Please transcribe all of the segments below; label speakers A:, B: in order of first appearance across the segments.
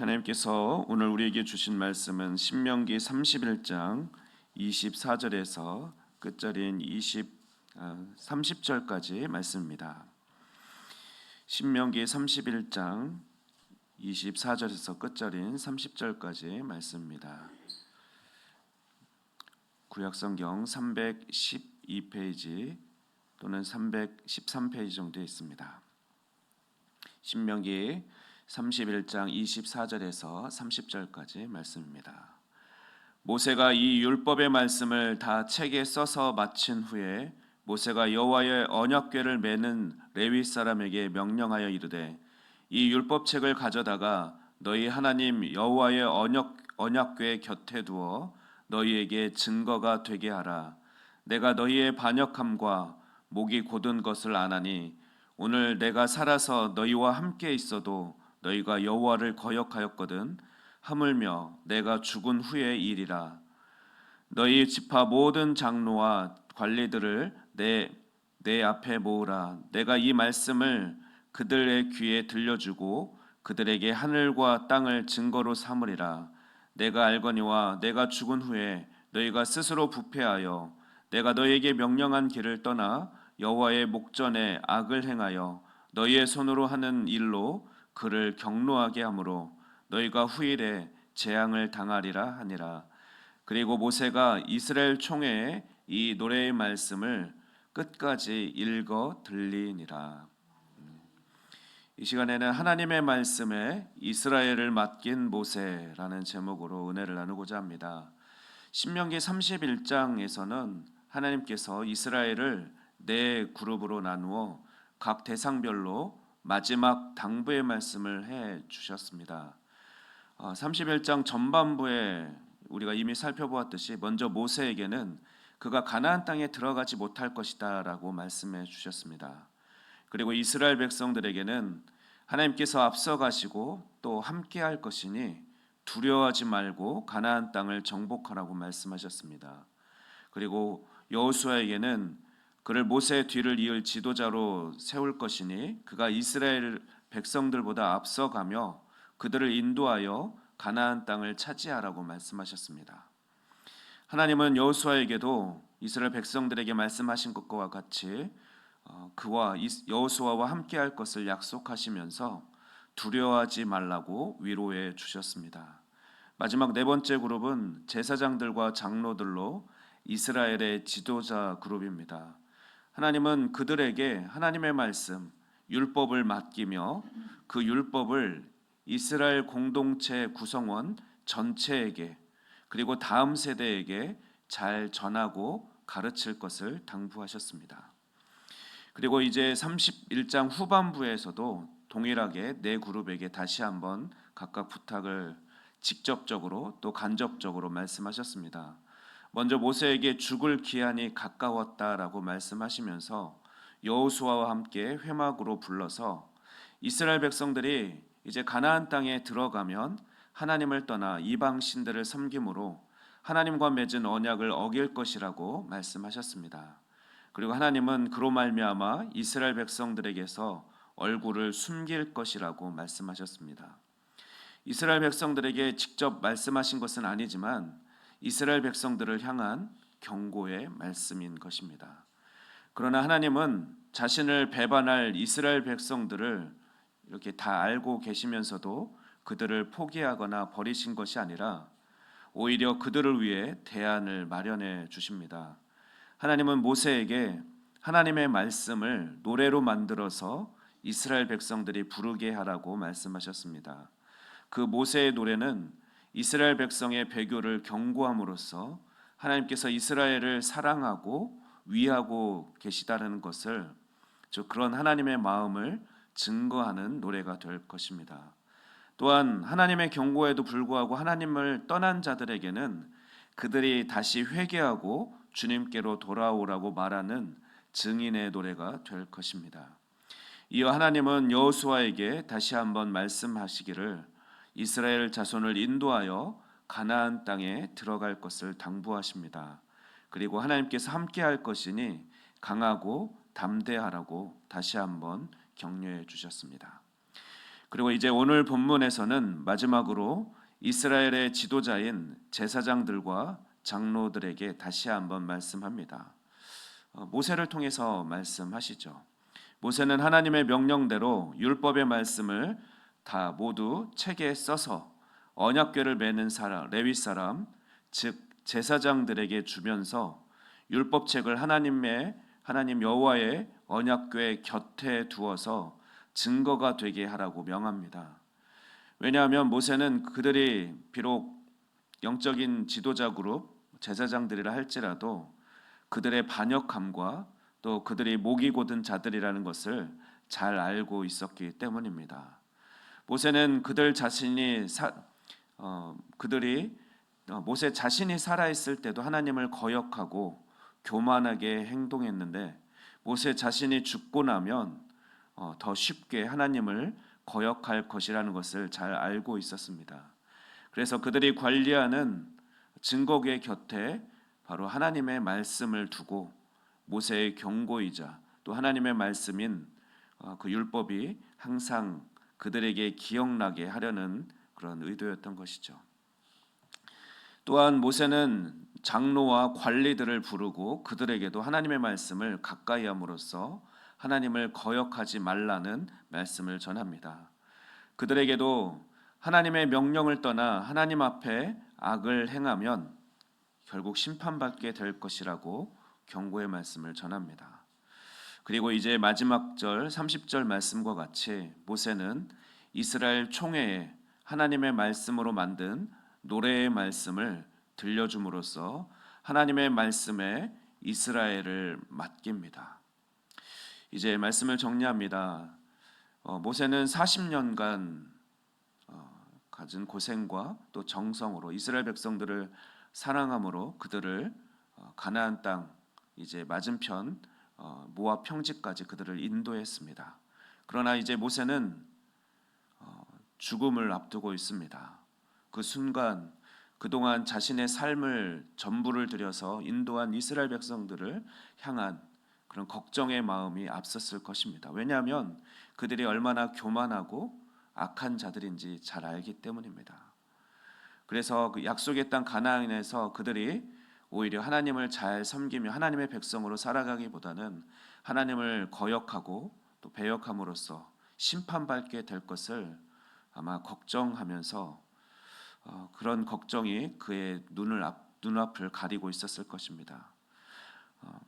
A: 하나님께서 오늘 우리에게 주신 말씀은 신명기 31장 24절에서 끝절인 20 아, 30절까지 말씀입니다. 신명기 31장 24절에서 끝절인 30절까지 말씀입니다. 구약성경 312페이지 또는 313페이지 정도에 있습니다. 신명기 31장 24절에서 30절까지 말씀입니다. 모세가 이 율법의 말씀을 다 책에 써서 마친 후에 모세가 여호와의 언약궤를 매는 레위 사람에게 명령하여 이르되 이 율법책을 가져다가 너희 하나님 여호와의 언약 언약궤 곁에 두어 너희에게 증거가 되게 하라 내가 너희의 반역함과 목이 곧은 것을 아나니 오늘 내가 살아서 너희와 함께 있어도 너희가 여호와를 거역하였거든 하물며 내가 죽은 후의 일이라. 너희 지파 모든 장로와 관리들을 내 내 앞에 모으라. 내가 이 말씀을 그들의 귀에 들려주고 그들에게 하늘과 땅을 증거로 삼으리라. 내가 알거니와 내가 죽은 후에 너희가 스스로 부패하여 내가 너희에게 명령한 길을 떠나 여호와의 목전에 악을 행하여 너희의 손으로 하는 일로 그를 경노하게 하므로 너희가 후일에 재앙을 당하리라 하니라. 그리고 모세가 이스라엘 총회에 이 노래의 말씀을 끝까지 읽어 들리니라. 이 시간에는 하나님의 말씀에 이스라엘을 맡긴 모세라는 제목으로 은혜를 나누고자 합니다. 신명기 31장에서는 하나님께서 이스라엘을 네 그룹으로 나누어 각 대상별로 마지막 당부의 말씀을 해 주셨습니다. 31장 전반부에 우리가 이미 살펴보았듯이 먼저 모세에게는 그가 가나안 땅에 들어가지 못할 것이다라고 말씀해 주셨습니다. 그리고 이스라엘 백성들에게는 하나님께서 앞서 가시고 또 함께 할 것이니 두려워하지 말고 가나안 땅을 정복하라고 말씀하셨습니다. 그리고 여호수아에게는 그를 모세의 뒤를 이을 지도자로 세울 것이니 그가 이스라엘 백성들보다 앞서가며 그들을 인도하여 가나안 땅을 차지하라고 말씀하셨습니다. 하나님은 여호수아에게도 이스라엘 백성들에게 말씀하신 것과 같이 어, 그와 여호수아와 함께할 것을 약속하시면서 두려워하지 말라고 위로해 주셨습니다. 마지막 네 번째 그룹은 제사장들과 장로들로 이스라엘의 지도자 그룹입니다. 하나님은 그들에게 하나님의 말씀 율법을 맡기며 그 율법을 이스라엘 공동체 구성원 전체에게 그리고 다음 세대에게 잘 전하고 가르칠 것을 당부하셨습니다. 그리고 이제 31장 후반부에서도 동일하게 네 그룹에게 다시 한번 각각 부탁을 직접적으로 또 간접적으로 말씀하셨습니다. 먼저 모세에게 죽을 기한이 가까웠다라고 말씀하시면서 여호수아와 함께 회막으로 불러서 이스라엘 백성들이 이제 가나안 땅에 들어가면 하나님을 떠나 이방 신들을 섬김으로 하나님과 맺은 언약을 어길 것이라고 말씀하셨습니다. 그리고 하나님은 그로 말미암아 이스라엘 백성들에게서 얼굴을 숨길 것이라고 말씀하셨습니다. 이스라엘 백성들에게 직접 말씀하신 것은 아니지만 이스라엘 백성들을 향한 경고의 말씀인 것입니다. 그러나 하나님은 자신을 배반할 이스라엘 백성들을 이렇게 다 알고 계시면서도 그들을 포기하거나 버리신 것이 아니라 오히려 그들을 위해 대안을 마련해 주십니다. 하나님은 모세에게 하나님의 말씀을 노래로 만들어서 이스라엘 백성들이 부르게 하라고 말씀하셨습니다. 그 모세의 노래는 이스라엘 백성의 배교를 경고함으로써 하나님께서 이스라엘을 사랑하고 위하고 계시다는 것을 즉 그런 하나님의 마음을 증거하는 노래가 될 것입니다. 또한 하나님의 경고에도 불구하고 하나님을 떠난 자들에게는 그들이 다시 회개하고 주님께로 돌아오라고 말하는 증인의 노래가 될 것입니다. 이어 하나님은 여호수아에게 다시 한번 말씀하시기를 이스라엘 자손을 인도하여 가나안 땅에 들어갈 것을 당부하십니다. 그리고 하나님께서 함께 할 것이니 강하고 담대하라고 다시 한번 격려해 주셨습니다. 그리고 이제 오늘 본문에서는 마지막으로 이스라엘의 지도자인 제사장들과 장로들에게 다시 한번 말씀합니다. 어, 모세를 통해서 말씀하시죠. 모세는 하나님의 명령대로 율법의 말씀을 다 모두 책에 써서 언약궤를 매는 사람 레위 사람 즉 제사장들에게 주면서 율법책을 하나님의 하나님 여호와의 언약궤 곁에 두어서 증거가 되게 하라고 명합니다. 왜냐하면 모세는 그들이 비록 영적인 지도자 그룹 제사장들이라 할지라도 그들의 반역함과 또 그들이 목이 곧은 자들이라는 것을 잘 알고 있었기 때문입니다. 모세는 그들 자신이 사, 어, 그들이 어, 모세 자신이 살아 있을 때도 하나님을 거역하고 교만하게 행동했는데 모세 자신이 죽고 나면 어, 더 쉽게 하나님을 거역할 것이라는 것을 잘 알고 있었습니다. 그래서 그들이 관리하는 증거궤 곁에 바로 하나님의 말씀을 두고 모세의 경고이자 또 하나님의 말씀인 어, 그 율법이 항상 그들에게 기억나게 하려는 그런 의도였던 것이죠. 또한 모세는 장로와 관리들을 부르고 그들에게도 하나님의 말씀을 가까이 함으로써 하나님을 거역하지 말라는 말씀을 전합니다. 그들에게도 하나님의 명령을 떠나 하나님 앞에 악을 행하면 결국 심판받게 될 것이라고 경고의 말씀을 전합니다. 그리고 이제 마지막 절 30절 말씀과 같이 모세는 이스라엘 총회에 하나님의 말씀으로 만든 노래의 말씀을 들려줌으로써 하나님의 말씀에 이스라엘을 맡깁니다. 이제 말씀을 정리합니다. 어, 모세는 40년간 어, 가진 고생과 또 정성으로 이스라엘 백성들을 사랑함으로 그들을 어, 가나안 땅 이제 맞은편 어, 모압 평지까지 그들을 인도했습니다. 그러나 이제 모세는 어, 죽음을 앞두고 있습니다. 그 순간 그동안 자신의 삶을 전부를 들여서 인도한 이스라엘 백성들을 향한 그런 걱정의 마음이 앞섰을 것입니다. 왜냐하면 그들이 얼마나 교만하고 악한 자들인지 잘 알기 때문입니다. 그래서 그 약속의 땅 가나안에서 그들이 오히려 하나님을 잘 섬기며 하나님의 백성으로 살아가기보다는 하나님을 거역하고 또 배역함으로써 심판받게 될 것을 아마 걱정하면서 어, 그런 걱정이 그의 눈을 앞, 눈앞을 가리고 있었을 것입니다. 어,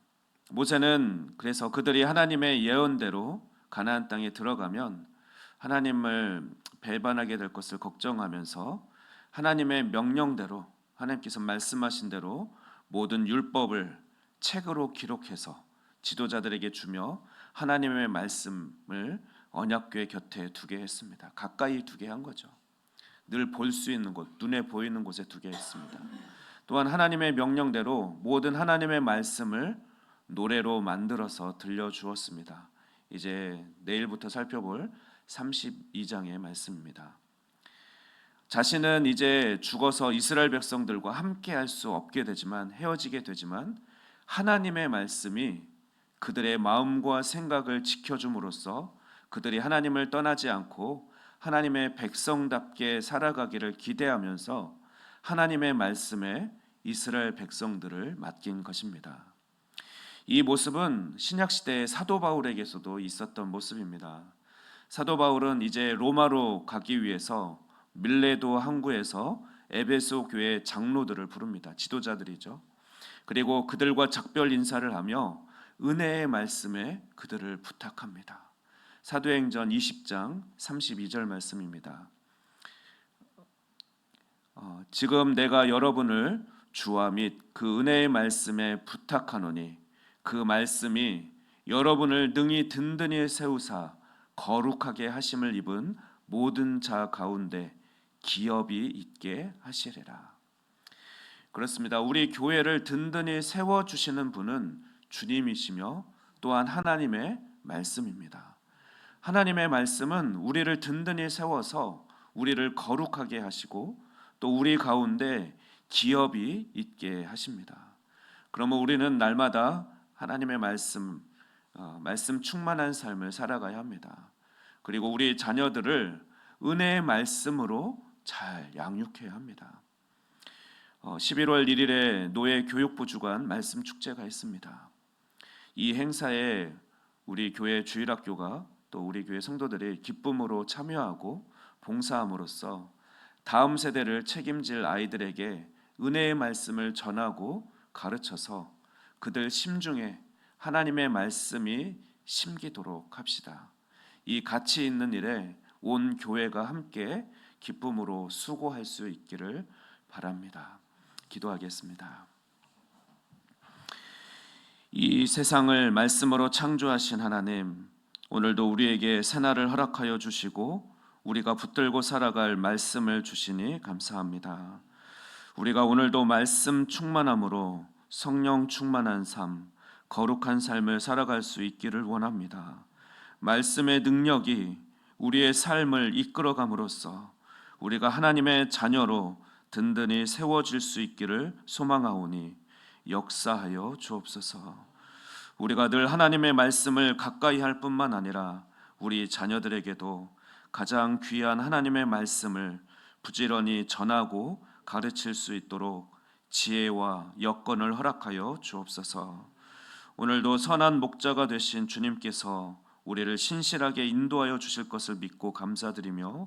A: 모세는 그래서 그들이 하나님의 예언대로 가나안 땅에 들어가면 하나님을 배반하게 될 것을 걱정하면서 하나님의 명령대로 하나님께서 말씀하신 대로 모든 율법을 책으로 기록해서 지도자들에게 주며 하나님의 말씀을 언약궤 곁에 두게 했습니다. 가까이 두게 한 거죠. 늘 볼 수 있는 곳, 눈에 보이는 곳에 두게 했습니다. 또한 하나님의 명령대로 모든 하나님의 말씀을 노래로 만들어서 들려 주었습니다. 이제 내일부터 살펴볼 32장의 말씀입니다. 자신은 이제 죽어서 이스라엘 백성들과 함께 할 수 없게 되지만 헤어지게 되지만 하나님의 말씀이 그들의 마음과 생각을 지켜줌으로써 그들이 하나님을 떠나지 않고 하나님의 백성답게 살아가기를 기대하면서 하나님의 말씀에 이스라엘 백성들을 맡긴 것입니다. 이 모습은 신약 시대의 사도 바울에게서도 있었던 모습입니다. 사도 바울은 이제 로마로 가기 위해서 밀레도 항구에서 에베소 교회 장로들을 부릅니다. 지도자들이죠. 그리고 그들과 작별 인사를 하며 은혜의 말씀에 그들을 부탁합니다. 사도행전 20장 32절 말씀입니다. 어, 지금 내가 여러분을 주와 및 그 은혜의 말씀에 부탁하노니 그 말씀이 여러분을 능히 든든히 세우사 거룩하게 하심을 입은 모든 자 가운데 기업이 있게 하시리라. 그렇습니다. 우리 교회를 든든히 세워 주시는 분은 주님이시며 또한 하나님의 말씀입니다. 하나님의 말씀은 우리를 든든히 세워서 우리를 거룩하게 하시고 또 우리 가운데 기업이 있게 하십니다. 그러면 우리는 날마다 하나님의 말씀 어, 말씀 충만한 삶을 살아가야 합니다. 그리고 우리 자녀들을 은혜의 말씀으로 잘 양육해야 합니다. 어, 11월 1일에 노예 교육부 주관 말씀 축제가 있습니다. 이 행사에 우리 교회 주일학교가 또 우리 교회 성도들이 기쁨으로 참여하고 봉사함으로써 다음 세대를 책임질 아이들에게 은혜의 말씀을 전하고 가르쳐서 그들 심중에 하나님의 말씀이 심기도록 합시다. 이 가치 있는 일에 온 교회가 함께 기쁨으로 수고할 수 있기를 바랍니다. 기도하겠습니다. 이 세상을 말씀으로 창조하신 하나님, 오늘도 우리에게 새날을 허락하여 주시고 우리가 붙들고 살아갈 말씀을 주시니 감사합니다. 우리가 오늘도 말씀 충만함으로 성령 충만한 삶, 거룩한 삶을 살아갈 수 있기를 원합니다. 말씀의 능력이 우리의 삶을 이끌어감으로써 우리가 하나님의 자녀로 든든히 세워질 수 있기를 소망하오니 역사하여 주옵소서. 우리가 늘 하나님의 말씀을 가까이 할 뿐만 아니라 우리 자녀들에게도 가장 귀한 하나님의 말씀을 부지런히 전하고 가르칠 수 있도록 지혜와 여건을 허락하여 주옵소서. 오늘도 선한 목자가 되신 주님께서 우리를 신실하게 인도하여 주실 것을 믿고 감사드리며